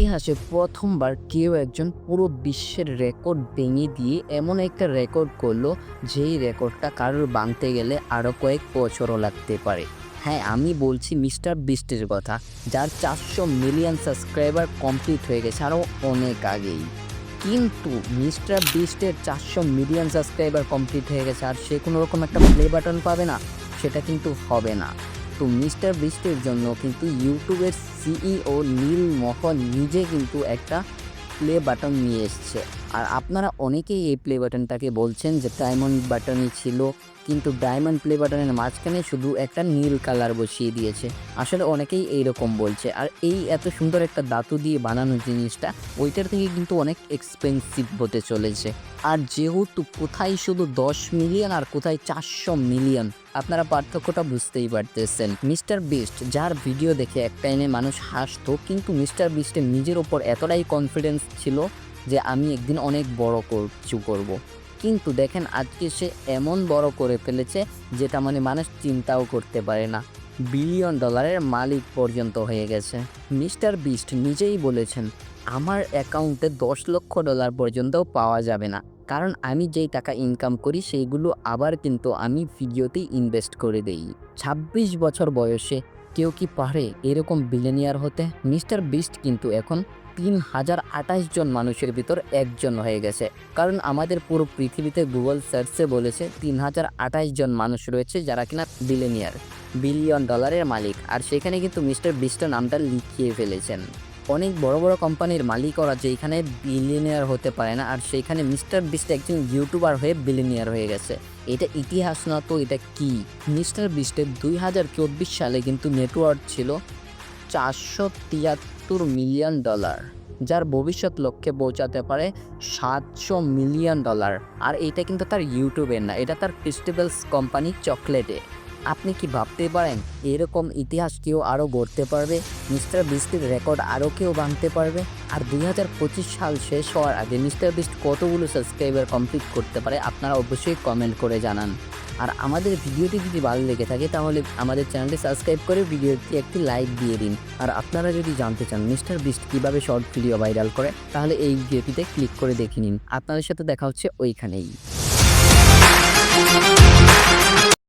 ইতিহাসে প্রথমবার কেউ একজন পুরো বিশ্বের রেকর্ড ভেঙে দিয়ে এমন একটা রেকর্ড করল, যেই রেকর্ডটা কারোর ভাঙতে গেলে আরও কয়েক বছরও লাগতে পারে। হ্যাঁ আমি বলছি মিস্টার বিস্টের কথা, যার চারশো মিলিয়ন সাবস্ক্রাইবার কমপ্লিট হয়ে গেছে আরও অনেক আগেই। কিন্তু মিস্টার বিস্টের চারশো মিলিয়ন সাবস্ক্রাইবার কমপ্লিট হয়ে গেছে আর সে কোনো রকম একটা প্লে বাটন পাবে না, সেটা কিন্তু হবে না। তো মিস্টার বিস্টের জন্য কিন্তু ইউটিউবের সিইও নীল মহল নিজে কিন্তু একটা প্লে বাটন নিয়ে এসছে। আর আপনারা অনেকেই এই প্লে বাটনটাকে বলছেন যে ডায়মন্ড বাটনই ছিল, কিন্তু ডায়মন্ড প্লে বাটনের মাঝখানে শুধু একটা নীল কালার বসিয়ে দিয়েছে। আসলে অনেকেই এইরকম বলছে। আর এই এত সুন্দর একটা ধাতু দিয়ে বানানো জিনিসটা, ওইটার থেকে কিন্তু অনেক এক্সপেন্সিভ হতে চলেছে। আর যেহেতু কোথায় শুধু দশ মিলিয়ন আর কোথায় চারশো মিলিয়ন আপনারা পার্থক্যটা বুঝতেই পারতেছেন। মিস্টার বিস্ট, যার ভিডিও দেখে এক টাইমে মানুষ হাসতো, কিন্তু মিস্টার বিস্টের নিজের ওপর এতটাই কনফিডেন্স ছিল যে আমি একদিন অনেক বড় কিছু করব। কিন্তু দেখেন, আজকে সে এমন বড় করে ফেলেছে, যেটা মানে মানুষ চিন্তাও করতে পারে না। বিলিয়ন ডলারের মালিক পর্যন্ত হয়ে গেছে। মিস্টার বিস্ট নিজেই বলেছেন, আমার অ্যাকাউন্টে দশ লক্ষ ডলার পর্যন্তও পাওয়া যাবে না। কারণ আমি যেই টাকা ইনকাম করি, সেইগুলো আবার কিন্তু আমি ভিডিওতেই ইনভেস্ট করে দেই। ছাব্বিশ বছর বয়সে কেউ কি পারে এরকম বিলেনিয়ার হতে? মিস্টার বিস্ট কিন্তু এখন তিন হাজার আঠাশ জন মানুষের ভিতর একজন হয়ে গেছে। কারণ আমাদের পুরো পৃথিবীতে গুগল সার্চে বলেছে তিন হাজার আঠাশ জন মানুষ রয়েছে যারা কিনা বিলেনিয়ার বিলিয়ন ডলারের মালিক। আর সেখানে কিন্তু মিস্টার বিস্ট নামটা লিখিয়ে ফেলেছেন। অনেক বড় বড় কোম্পানির মালিকরা যেখানে বিলিয়নিয়ার হতে পারে না, আর সেইখানে মিস্টার বিস্ট একজন ইউটিউবার হয়ে বিলিয়নিয়ার হয়ে গেছে। এটা ইতিহাস না তো, এটা কি? মিস্টার বিস্টের দুই হাজার চব্বিশ সালে কিন্তু নেটওয়ার্ক ছিল চারশো তিয়াত্তর মিলিয়ন ডলার, যার ভবিষ্যৎ লক্ষ্যে পৌঁছাতে পারে সাতশো মিলিয়ন ডলার। আর এটা কিন্তু তার ইউটিউবের না, এটা তার ফেস্টিভেলস কোম্পানি চকলেটে। আপনি কি ভাবতে পারেন এরকম ইতিহাস কেউ আরও গড়তে পারবে? মিস্টার বিস্টের রেকর্ড আরও কেউ ভাঙতে পারবে? আর দুই হাজার পঁচিশ সাল শেষ হওয়ার আগে মিস্টার বিস্ট কতগুলো সাবস্ক্রাইবার কমপ্লিট করতে পারে আপনারা অবশ্যই কমেন্ট করে জানান। আর আমাদের ভিডিওটি যদি ভালো লেগে থাকে তাহলে আমাদের চ্যানেলটি সাবস্ক্রাইব করে ভিডিওটি একটি লাইক দিয়ে দিন। আর আপনারা যদি জানতে চান মিস্টার বিস্ট কীভাবে শর্ট ভিডিও ভাইরাল করে, তাহলে এই ভিডিওটিতে ক্লিক করে দেখে নিন। আপনাদের সাথে দেখা হচ্ছে ওইখানেই।